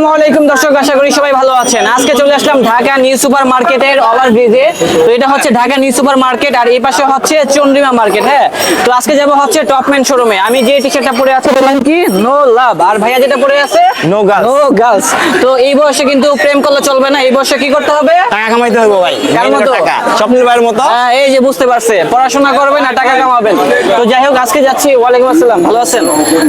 আসসালামু আলাইকুম দর্শক আশা করি সবাই ভালো আছেন। আজকে চলে আসলাম ঢাকা নিউ সুপার মার্কেটের ওভার ব্রিজে তো এটা হচ্ছে ঢাকা নিউ সুপার মার্কেট আর এই পাশে হচ্ছে চন্দ্রিমা মার্কেট হ্যাঁ? তো আজকে যাব হচ্ছে টপম্যান শোরুমে। আমি যে টি শার্টটা পরে আছি বললাম কি? নো লাভ আর ভাইয়া যেটা পরে আছে? No girls. নো গার্লস তো এই বয়সে কিন্তু প্রেম করলে চলবে না এই বয়সে কি করতে হবে? টাকা কামাইতে হবে ভাই কার মতো? টাকা স্বপ্নের ভাইয়ের মতো। হ্যাঁ এই যে বুঝতে পারছে পড়াশোনা করবেন আর টাকা কামাবেন। তো যাই হোক আজকে যাচ্ছি ওয়ালাইকুম আসসালাম ভালো আছেন?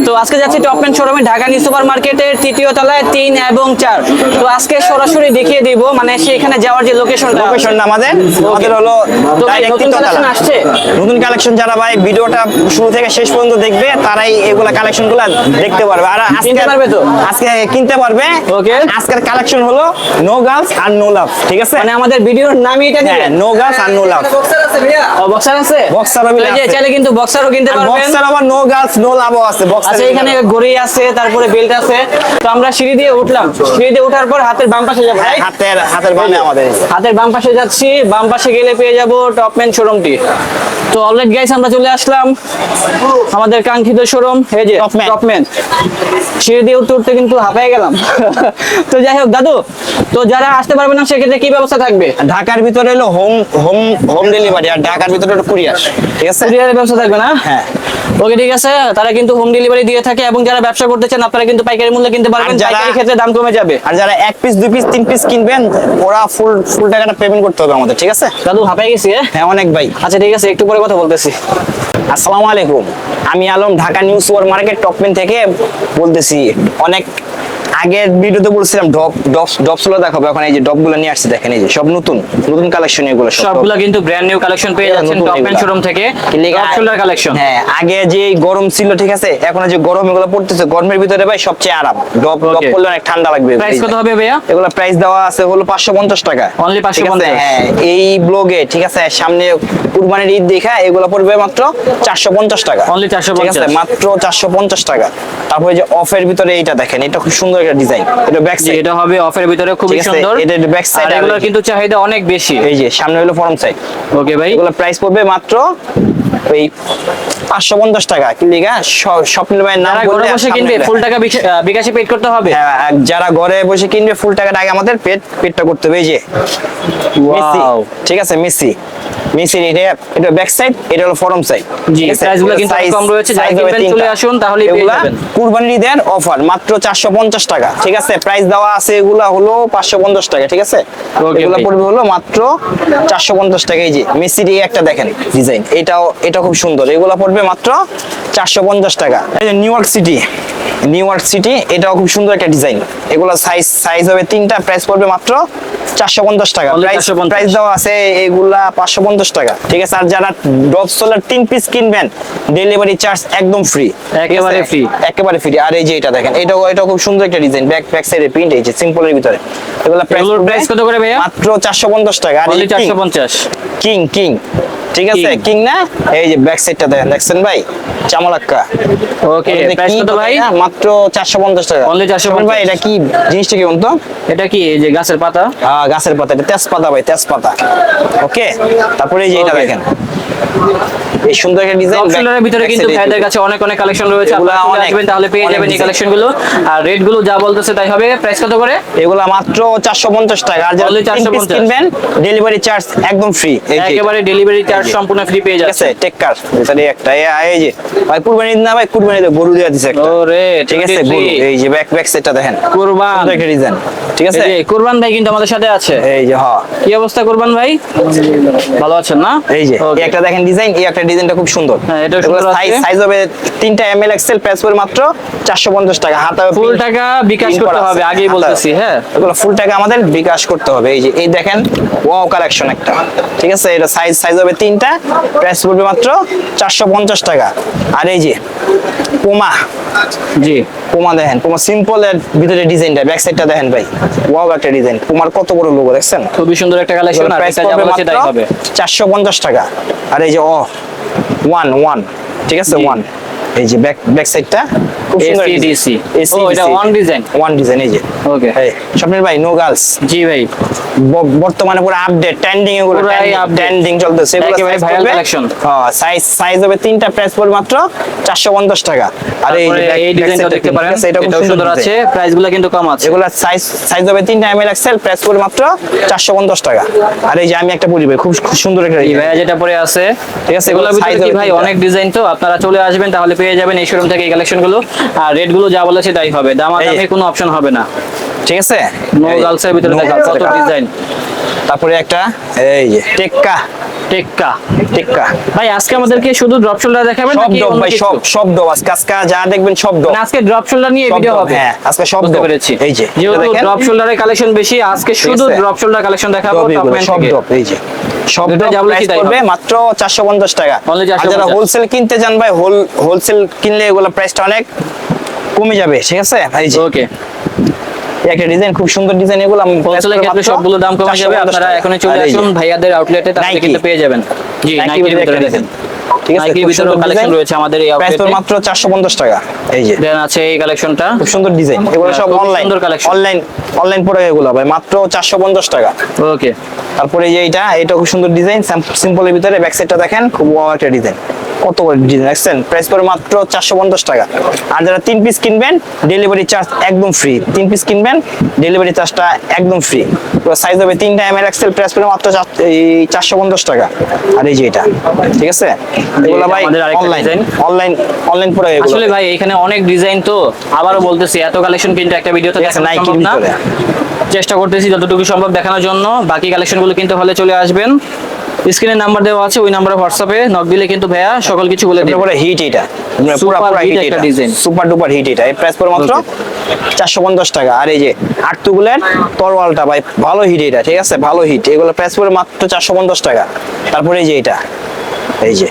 তো আজকে যাচ্ছি টপম্যান শোরুমে ঢাকা নিউ সুপার মার্কেটের তৃতীয় তলায় তিন এবং চার। তো আজকে সরাসরি দেখিয়ে দিব মানে সেখানে যাওয়ার যে লোকেশনটা লোকেশনটা আমাদের আমাদের হলো নতুন আসছে? নতুন কালেকশন যারা ভাই ভিডিওটা শুরু থেকে শেষ পর্যন্ত দেখবে তারাই এগুলা কালেকশনগুলা দেখতে পারবে। আর আজকে কিনতে পারবে তো? আজকে কিনতে পারবে। Okay. আজকের কালেকশন হলো নো গার্লস আর নো লাভ ঠিক আছে? মানে আমাদের ভিডিওর নামই এটা হ্যাঁ দিবেন নো গার্লস আর নো লাভ ও বক্সার আছে? Boxer available এই যে আছে। চাইলে কিন্তু বক্সারও কিনতে পারবেন। বক্সের আবার নো গার্লস নো লাভও আছে বক্সের আচ্ছা এখানে ঘড়ি আছে তারপরে বেল্ট আছে। তো আমরা সিঁড়ি দিয়ে উঠলাম। সিঁড়ি দিয়ে ওঠার পর হাতের বাম পাশে যাব। হাতের হাতের বামে আমাদের। হাতের বাম পাশে যাচ্ছি বাম পাশে গেলে পেয়ে যাব টপম্যান শোরুমটি তো অলরেড গাইস আমরা চলে আসলাম আমাদের কাঙ্ক্ষিত শোরুম এই যে টপম্যান সিঁড়ি দিয়ে উঠতে উঠতে কিন্তু হাঁপায় গেলাম। তো যাই হোক দাদু তো যারা আসতে পারবে না সেক্ষেত্রে কি ব্যবস্থা থাকবে? ঢাকার ভিতরে হলো হোম হোম হোম ডেলিভারি আর ঢাকার ভিতরে কুরিয়ার ঠিক আছে? কুরিয়ারের ব্যবস্থা থাকবে না? হ্যাঁ। ওকে ঠিক আছে? তারা কিন্তু হোম ডেলিভারি দিয়ে থাকে এবং যারা ব্যবসা করতে চান আপনারা কিন্তু পাইকারি মূল্যে কিনতে পারবেন পাইকারি ক্ষেত্রে দাম কমে যাবে। আর যারা এক পিস দুই পিস তিন পিস কিনবেন ওরা ফুল ফুল টাকাটা পেমেন্ট করতে হবে আমাদের ঠিক আছে? দাদু হাঁপাই গেছি হ্যাঁ? হ্যাঁ অনেক ভাই। আচ্ছা ঠিক আছে একটু পরে কথা বলতেছি। আসসালামু আলাইকুম। আমি Alam Dhaka new super market Topmen থেকে বলতেছি অনেক আগের ভিডিওতে বলছিলাম ডপ ডপ ডপসগুলো দেখাবো এখন এই যে ডপগুলো নিয়ে আসছি দেখেন এই যে সব নতুন নতুন কালেকশন এগুলো সব সবগুলা কিন্তু ব্র্যান্ড নিউ কালেকশন পেয়ে যাচ্ছেন টপম্যান এগুলা। শোরুম থেকে। টপ শোল্ডার কালেকশন হ্যাঁ আগে যে গরম ছিল ঠিক আছে এখন যে গরম এগুলো পড়তেছে গরমের ভিতরে ভাই সবচেয়ে আরাম। ডপ ডপ করলে অনেক ঠান্ডা লাগবে প্রাইস কত হবে ভাইয়া? এগুলো প্রাইস দেওয়া আছে হলো পাঁচশো পঞ্চাশ টাকা। অনলি ঠিক আছে? 550 হ্যাঁ এই ব্লগে ঠিক আছে সামনে কুরবানির ঈদ দেখা এগুলো পড়বে মাত্র চারশো পঞ্চাশ টাকা। অনলি 450 ঠিক আছে মাত্র চারশো পঞ্চাশ টাকা। তারপরে যে অফের ভিতরে এইটা দেখেন এটা খুব সুন্দর একটা ডিজাইন এটা ব্যাক সাইড এটা হবে অফের ভিতরে খুব সুন্দর। এটা ব্যাক সাইড এগুলো কিন্তু চাহিদা অনেক বেশি। এই যে সামনে হলো ফরম সাইড ওকে ভাই। এগুলো প্রাইস পড়বে মাত্র ওই পাঁচশো পঞ্চাশ টাকা। কি লিগা স্বপ্ন ভাইয়ের নাম ঘরে বসে কিনবে ফুল টাকা বিকাশে পেড করতে হবে? হ্যাঁ, যারা ঘরে বসে কিনবে ফুল টাকাটা আগে আমাদের করতে হবে এই যে। মেসি ঠিক আছে মেসি। মেসির এটা এটা ব্যাক সাইড এটা হলো ফরম সাইড জি, price গুলো কিন্তু কম রয়েছে, যারা কিনবেন চলে আসুন, তাহলেই পেয়ে যাবেন। কুরবানির ঈদের অফার মাত্র 450 টাকা ঠিক আছে? প্রাইস দেওয়া আছে এগুলা হলো 550 টাকা ঠিক আছে? এগুলা পড়বে হলো মাত্র 450 টাকা এই যে মেসির এই একটা দেখেন ডিজাইন এটাও এটা খুব সুন্দর এগুলা পড়বে মাত্র 450 টাকা। এই যে New York City New York City এটাও খুব সুন্দর একটা ডিজাইন এগুলা সাইজ সাইজ হবে তিনটা প্রাইস পড়বে মাত্র 450 টাকা। প্রাইস 450 প্রাইস দেওয়া আছে এগুলা 550 টাকা। ঠিক আছে আর যারা ডপ সোলার তিন পিস কিনবেন ডেলিভারি চার্জ একদম ফ্রি একেবারে ফ্রি একেবারে ফ্রি আর এই যে এটা দেখেন এটাও এটা খুব সুন্দর একটা ডিজাইন ব্যাক ব্যাক সাইডে প্রিন্ট এই যে সিম্পলের ভিতরে। এগুলা প্রাইস কত করে ভাইয়া? মাত্র 450 টাকা। আর কিং 450 কিং কিং ঠিক আছে কিং। না? এই যে ব্যাক সাইডটা দেখেন দেখছেন ভাই? চামলাক্কা। ওকে প্রাইস কত ভাই? মাত্র 450 টাকা। Only 450 ভাই এটা কি জিনিসটা কি বলতো? এটা কি এই যে গাছের পাতা? হ্যাঁ গাছের পাতা এটা তেজপাতা ভাই তেজপাতা। ওকে? তারপরে এই যে এটা দেখেন। এই সুন্দর একটা ডিজাইন ভিতরে কিন্তু ভাইদের কাছে অনেক অনেক কালেকশন রয়েছে। আপনারা অনেক- আসবেন তাহলে পেয়ে যাবেন এই কালেকশনগুলো আর রেটগুলো যা বলতেছে তাই হবে। প্রাইস কত করে? এগুলা মাত্র 450 টাকা। আর যারা Only তিন পিস 450 কিনবেন ডেলিভারি চার্জ একদম ফ্রি একেবারে ডেলিভারি চার্জ সম্পূর্ণ ফ্রি পেয়ে যাচ্ছে টেক্কার একটা এই যে। ভাই কুরবানি না ভাই কুরবানি গরু দিছে একটা। ওরে ঠিক আছে গরু। এই যে ব্যাক ব্যাক সেটটা দেখেন। কুরবান। একটা ডিজাইন ঠিক আছে? এই কুরবান ভাই কিন্তু আমাদের সাথে আছে। এই যে হ্যাঁ কি অবস্থা কুরবান ভাই? ভালো আছেন না? এই যে. একটা দেখেন ডিজাইন এই একটা ডিজাইনটা খুব সুন্দর। হ্যাঁ, সুন্দর সাইজ সাইজ হবে তিনটা এম এল এক্সেল প্রাইস পড়বে মাত্র 450 টাকা। হাতা ফুল টাকা বিকাশ করতে হবে আগেই বলতেছি হ্যাঁ। এগুলো ফুল টাকা আমাদের বিকাশ করতে হবে। এই যে এই দেখেন ওয়াও কালেকশন একটা। ঠিক আছে? এটা সাইজ সাইজ হবে তিনটা প্রাইস পড়বে মাত্র 450 টাকা। আর এই যে পোমা জি। পোমা দেখেন পুমা সিম্পল এর ভিতরে ডিজাইনটা ব্যাক সাইডটা দেখেন ভাই। ওয়াও একটা ডিজাইন। পুমার কত বড় লোগো দেখছেন? খুবই সুন্দর একটা কালেকশন আর প্রাইসটা যা বলেছে তাই হবে। চারশো পঞ্চাশ টাকা। আর এই যে ও ওয়ান ওয়ান ঠিক আছে ওয়ান এই যে ব্যাক ব্যাক সাইডটা খুব সুন্দর ACDC ও, এটা one design? ওয়ান ডিজাইন এই যে। ওকে স্বপ্নের ভাই নো গার্লস জি ভাই। বর্তমানে পুরো আপডেট ট্রেন্ডিং এগুলো ট্রেন্ডিং চলতেছে এগুলো size viral পড়বে- হ্যাঁ সাইজ সাইজ হবে তিনটা প্রাইস পড়বে মাত্র 450 টাকা। আর এই এই ডিজাইনটা দেখতে পারেন। এটা খুব সুন্দর আছে প্রাইসগুলো কিন্তু কম আছে। এগুলা সাইজ সাইজ হবে তিনটা এম এল এক্সেল প্রাইস পড়বে মাত্র 450 টাকা। আর এই যে আমি একটা বলি ভাই খুব সুন্দর একটা ভাইয়া যেটা পরে আছে ঠিক আছে, এগুলো ভাই অনেক ডিজাইন তো আপনারা চলে আসবেন তাহলে পেয়ে যাবেন এই শোরুম থেকে এই কালেকশনগুলো আর রেটগুলো যা বলেছে তাই হবে। দামাদামি কোনো অপশন হবে না। ঠিক আছে? নো গালসের গার্লসের ভিতরে দেখা কত ডিজাইন তারপরে একটা এই যে টেক্কা। টেক্কা। টেক্কা। ভাই আজকে আমাদেরকে শুধু ড্রপ শোল্ডার দেখাবেন সব ডব ভাই সব সব ডব আজকে আজকে যা দেখবেন সব ডব মানে আজকে ড্রপ শোল্ডার নিয়ে ভিডিও হবে। হ্যাঁ, আজকে সব। পেরেছি। এই যে, যেহেতু। ড্রপ শোল্ডারের কালেকশন বেশি আজকে শুধু। ড্রপ শোল্ডার কালেকশন দেখাবো ডব সব ডব এই যে সব এটা ডব যা বলেছি প্রাইস তাই পড়বে হবে। মাত্র 450 টাকা। যারা হোলসেল কিনতে চান ভাই হোল হোলসেল কিনলে এগুলো প্রাইসটা অনেক কমে যাবে ঠিক আছে? এই যে ওকে একটা ডিজাইন খুব সুন্দর ডিজাইন এগুলো আমি হোলসেলের ক্ষেত্রে সবগুলো দাম কমে যাবে। আপনারা এখনই চলে আসুন। ভাইয়াদের আউটলেটে তাহলে কিন্তু পেয়ে যাবেন। জি নাইকির ভিতরে দেখেন। ঠিক আছে নাইকির ভিতরে কালেকশন design। রয়েছে আমাদের এই আউটলেটে মাত্র 450 টাকা এই যে। দেন আছে এই কালেকশনটা খুব সুন্দর ডিজাইন এগুলো হ্যাঁ, সব অনলাইন সুন্দর। অনলাইন অনলাইন প্রোডাক্ট এগুলো ভাই মাত্র 450 টাকা। ওকে তারপরে এই যে এইটা এটা খুব সুন্দর ডিজাইন সিম্পলের ভিতরে ব্যাক সাইডটা দেখেন খুব ওয়াও একটা ডিজাইন কত করে ডিজাইন? দেখছেন? প্রাইস পড়ে মাত্র 450 টাকা। আর যারা তিন পিস কিনবেন ডেলিভারি চার্জ একদম ফ্রি তিন পিস কিনবেন ডেলিভারি চার্জটা একদম ফ্রি সাইজ হবে তিনটা এম এল এক্সেল প্রাইস পড়ে মাত্র চার- এই 450 টাকা। আর এই যে এটা ঠিক আছে? এগুলো ভাই আরেকটা অনলাইন অনলাইন আসলে ভাই এখানে অনেক ডিজাইন তো আবারও বলতেছি এত কালেকশন কিন্তু একটা ভিডিওতে ঠিক আছে, দেখানো Nike-র সম্ভব না। ভিতরে। চেষ্টা করতেছি যতটুকু সম্ভব দেখানোর জন্য। বাকি কালেকশনগুলো কিন্তু হলে চলে আসবেন। স্ক্রিনে নাম্বার দেওয়া আছে ওই নাম্বারে হোয়াটসঅ্যাপে নক দিলে কিন্তু ভাইয়া সকল কিছু বলে দিবে। পুরো হিট এটা। পুরো পুরো হিট এটা। design। সুপার ডুপার হিট এটা। এই প্রাইস পড়ে মাত্র 450 টাকা। আর এই যে আটটুগুলের তরওয়ালটা ভাই ভালো হিট এটা ঠিক আছে? ভালো হিট এগুলো প্রাইস পড়ে মাত্র 450 টাকা। তারপরে এই যে এটা। এই যে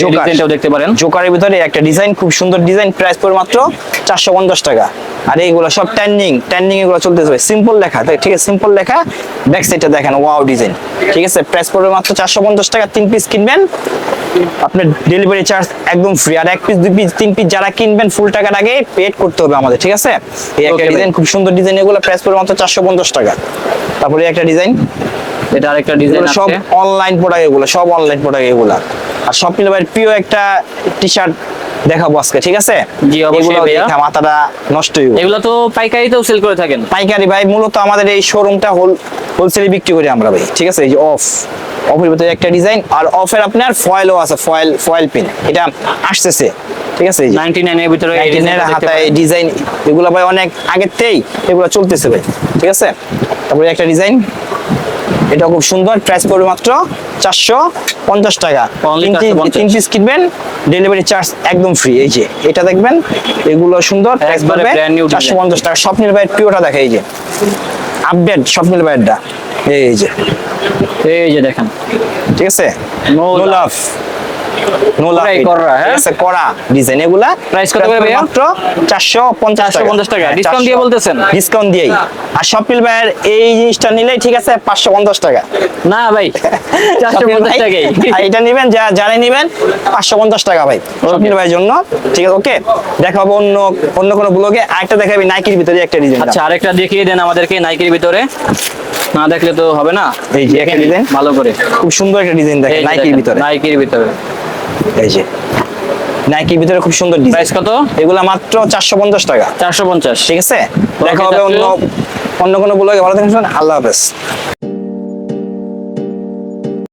জোকার ডিজাইনটাও দেখতে পারেন। জোকারের ভিতরে একটা ডিজাইন খুব সুন্দর ডিজাইন প্রাইস পড়ে মাত্র 450 টাকা। আর এইগুলো সব ট্যান্ডিং ট্যান্ডিং এগুলো চলতেছে সিম্পল লেখা ঠিক আছে? সিম্পল লেখা। ব্যাক সাইডটা দেখেন ওয়াও ডিজাইন ঠিক আছে? প্রাইস পড়বে মাত্র 450 টাকা তিন পিস কিনবেন। আপনার ডেলিভারি চার্জ একদম ফ্রি আর এক পিস দুই পিস তিন পিস যারা কিনবেন ফুল টাকার আগে পেড করতে হবে আমাদের ঠিক আছে? এই একটা ডিজাইন খুব সুন্দর ডিজাইন এগুলো প্রাইস পড়বে মাত্র 450 টাকা। তারপরে একটা ডিজাইন এটা আরেকটা ডিজাইন সব অনলাইন প্রোডাক্ট এগুলো সব অনলাইন প্রোডাক্ট এগুলো। আর সব মিলে ভাই প্রিয় একটা টি শার্ট দেখাবো আজকে ঠিক আছে? জি, অবশ্যই মাথাটা নষ্ট হইব এগুলো তো পাইকারিতেও সেল করে থাকেন। পাইকারি ভাই মূলত আমাদের এই শোরুমটা হোল হোলসেলে বিক্রি করি আমরা ভাই ঠিক আছে? এই যে অফ অফের ভিতরে একটা ডিজাইন আর অফের আপনার ফয়েলও আছে ফয়েল ফয়েল পিন এটা আসতেছে ঠিক আছে? 99 এর ভিতরে ডিজাইন এগুলো ভাই অনেক থেকেই এগুলো চলতেছে ভাই ঠিক আছে? তারপরে একটা ডিজাইন এটা খুব সুন্দর প্রাইস পড়বে মাত্র চারশো পঞ্চাশ টাকা। তিন পিস- 450 তিন পিস কিনবেন ডেলিভারি চার্জ একদম ফ্রি এই যে এটা দেখবেন এগুলো সুন্দর চারশো পঞ্চাশ টাকা। স্বপ্নের ভাইয়ের পিওটা দেখে এই যে। আপডেট স্বপ্নের ভাইয়েরটা। এই যে। এই যে দেখেন। ঠিক আছে? নো লাভ ডিজাইন এগুলা। Price কত করে মাত্র 450 টাকা। 450 দিয়ে বলতেছেন? ডিসকাউন্ট দিয়েই। আর শপিল ভাইয়ের এই জিনিসটা নিলেই ঠিক আছে 550 টাকা। না ভাই চারশো শপিল পঞ্চাশ ভাই, টাকাই। এটা নেবেন যা জানে নেবেন 550 টাকা ভাই। শপিল ভাইয়ের জন্য। ঠিক আছে ওকে দেখাবো অন্য অন্য কোনো ব্লগে আরেকটা দেখাবি নাইকির ভিতরে একটা ডিজাইন আচ্ছা আরেকটা দেখিয়ে দেন আমাদেরকে নাইকির ভিতরে। না দেখলে তো হবে না। এই যে একটা ডিজাইন ভালো করে। খুব সুন্দর একটা ডিজাইন দেখেন নাইকির ভিতরে। নাইকির ভিতরে। এই যে। নাইকির ভিতরে খুব সুন্দর প্রাইস কত? এগুলো মাত্র 450 টাকা। চারশো পঞ্চাশ। ঠিক আছে? দেখা হবে অন্য অন্য কোনো ব্লগে ভালো থাকবেন। আল্লাহ হাফেজ।